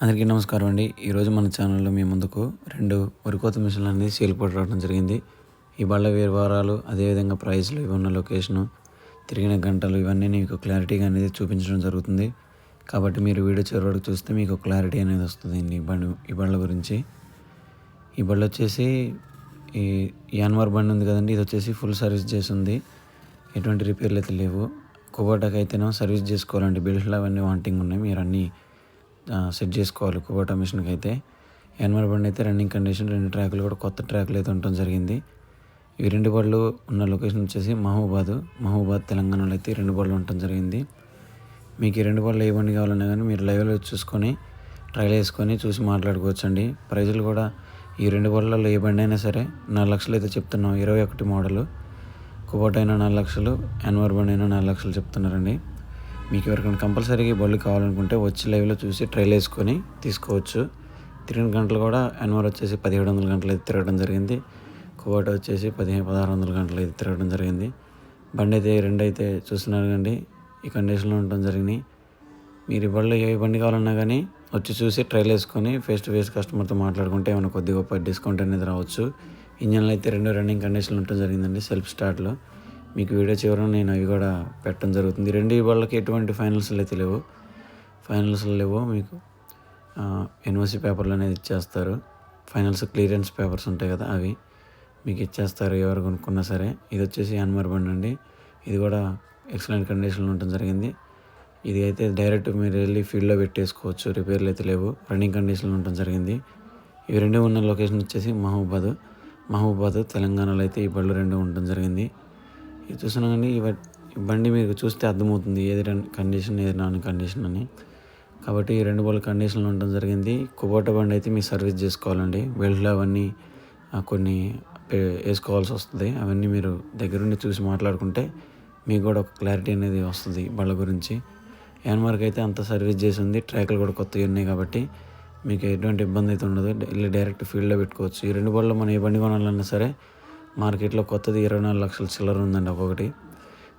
అందరికీ నమస్కారం అండి. ఈరోజు మన ఛానల్లో మీ ముందుకు రెండు వరికోత మిషన్లు అనేది సేల్ రావడం జరిగింది. ఈ బళ్ళ వివరాలు అదేవిధంగా ప్రైస్లు ఇవి ఉన్న లొకేషను తిరిగిన గంటలు ఇవన్నీ మీకు క్లారిటీగా అనేది చూపించడం జరుగుతుంది. కాబట్టి మీరు వీడియో చివరి చూస్తే మీకు క్లారిటీ అనేది వస్తుంది ఈ బండి ఈ బళ్ళ గురించి. ఈ బళ్ళు వచ్చేసి ఈ యాన్వార్ బండి ఉంది కదండి ఇది వచ్చేసి ఫుల్ సర్వీస్ చేసి ఉంది. ఎటువంటి రిపేర్లు అయితే లేవు. కుబోటాకి అయితేనో సర్వీస్ చేసుకోవాలండి. బిల్డ్లు అవన్నీ వాంటింగ్ ఉన్నాయి. మీరు అన్నీ సెట్ చేసుకోవాలి. కుబోటా మిషన్కి అయితే యాన్మార్ బండి అయితే రన్నింగ్ కండిషన్ రెండు ట్రాకులు కూడా కొత్త ట్రాకులు అయితే ఉండటం జరిగింది. ఈ రెండు బళ్ళు ఉన్న లొకేషన్ వచ్చేసి మహబూబాద్ మహబూబాద్ తెలంగాణలో అయితే రెండు బళ్ళు ఉండటం జరిగింది. మీకు ఈ రెండు బళ్ళు ఏ బండి కావాలన్నా కానీ మీరు లైవ్లో చూసుకొని ట్రైల్ వేసుకొని చూసి మాట్లాడుకోవచ్చండి. ప్రైజులు కూడా ఈ రెండు బళ్ళల్లో ఏ బండి అయినా సరే నాలుగు లక్షలు అయితే చెప్తున్నాం. ఇరవై ఒకటి మోడలు. కుబోట్ అయినా నాలుగు లక్షలు ఎన్వర్ బండి అయినా నాలుగు లక్షలు చెప్తున్నారండి. మీకు ఎవరికైనా కంపల్సరీగా ఈ బళ్ళు కావాలనుకుంటే వచ్చి లైవ్లో చూసి ట్రైల్ వేసుకొని తీసుకోవచ్చు. తిరిగిన గంటలు కూడా ఎన్వర్ వచ్చేసి పదిహేడు వందల గంటలు అయితే తిరగడం జరిగింది. కువాట వచ్చేసి పదిహేను పదహారు వందల గంటలు అయితే తిరగడం జరిగింది. బండి అయితే రెండు అయితే చూస్తున్నారు కండి. ఈ కండిషన్లో ఉండటం జరిగినాయి. మీరు ఈ బళ్ళు ఏ బండి కావాలన్నా కానీ వచ్చి చూసి ట్రైల్ వేసుకొని ఫేస్ టు ఫేస్ కస్టమర్తో మాట్లాడుకుంటే ఏమైనా కొద్ది గొప్ప డిస్కౌంట్ అనేది రావచ్చు. ఇంజన్లు అయితే రెండు రన్నింగ్ కండిషన్లు ఉండటం జరిగిందండి సెల్ఫ్ స్టార్ట్లో మీకు వీడియో చివరన నేను అవి కూడా పెట్టడం జరుగుతుంది. రెండు ఈ బళ్ళకి ఎటువంటి ఫైనల్స్లు అయితే లేవు. ఫైనల్స్లు లేవు మీకు. ఎన్ఓసి పేపర్లు అనేది ఇచ్చేస్తారు. ఫైనల్స్ క్లియరెన్స్ పేపర్స్ ఉంటాయి కదా అవి మీకు ఇచ్చేస్తారు ఎవరు కొనుక్కున్నా సరే. ఇది వచ్చేసి అన్మర్ బండి అండి. ఇది కూడా ఎక్సలెంట్ కండిషన్లో ఉండటం జరిగింది. ఇది అయితే డైరెక్ట్ మీరు వెళ్ళి ఫీల్డ్లో పెట్టేసుకోవచ్చు. రిపేర్లు అయితే లేవు. రన్నింగ్ కండిషన్లో ఉండటం జరిగింది. ఇవి రెండు ఉన్న లొకేషన్ వచ్చేసి మహబూబాద్. మహబూబాద్ తెలంగాణలో అయితే ఈ బళ్ళు రెండు ఉండటం జరిగింది. ఇది చూసినా కానీ ఈ బండి మీరు చూస్తే అర్థమవుతుంది ఏది కండిషన్ ఏది నాన్ కండిషన్ అని. కాబట్టి ఈ రెండు బళ్ళు కండిషన్లో ఉండటం జరిగింది. కుబోట బండి అయితే మీరు సర్వీస్ చేసుకోవాలండి. బెల్ట్లు అవన్నీ కొన్ని వేసుకోవాల్సి వస్తుంది. అవన్నీ మీరు దగ్గరుండి చూసి మాట్లాడుకుంటే మీకు కూడా ఒక క్లారిటీ అనేది వస్తుంది బళ్ళ గురించి. యాన్మార్క్ అయితే అంత సర్వీస్ చేసి ఉంది ట్రాక్లు కూడా కొత్తవి ఉన్నాయి కాబట్టి మీకు ఎటువంటి ఇబ్బంది అయితే ఉండదు. వెళ్ళి డైరెక్ట్ ఫీల్డ్లో పెట్టుకోవచ్చు. ఈ రెండు బళ్ళలో మనం ఏ బండి కొనాలన్నా సరే మార్కెట్లో కొత్తది ఇరవై నాలుగు లక్షల చిల్లర ఉందండి ఒక్కొక్కటి.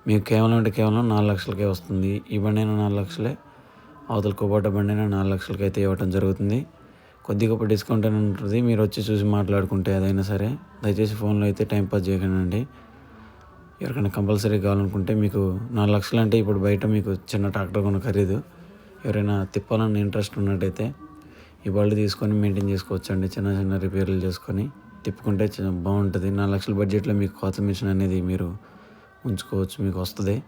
మీకు కేవలం అంటే కేవలం నాలుగు లక్షలకే వస్తుంది. ఈ అయినా నాలుగు లక్షలే. అవతల కోబాట బండి అయినా నాలుగు లక్షలకి అయితే ఇవ్వటం జరుగుతుంది. కొద్ది గొప్ప డిస్కౌంట్ అని ఉంటుంది. మీరు వచ్చి చూసి మాట్లాడుకుంటే అదైనా సరే దయచేసి ఫోన్లో అయితే టైం పాస్ చేయకండి. ఎవరికైనా కంపల్సరీ కావాలనుకుంటే మీకు నాలుగు లక్షలు అంటే ఇప్పుడు బయట మీకు చిన్న ట్రాక్టర్ కొన్న ఖరీదు. ఎవరైనా తిప్పాలని ఇంట్రెస్ట్ ఉన్నట్టయితే ఈ బళ్ళు తీసుకొని మెయింటైన్ చేసుకోవచ్చండి. చిన్న చిన్న రిపేర్లు చేసుకొని. తిప్పుకుంటే బాగుంటుంది. నాలుగు లక్షల బడ్జెట్లో మీకు కోత మిషన్ అనేది మీరు ఉంచుకోవచ్చు మీకు వస్తుంది.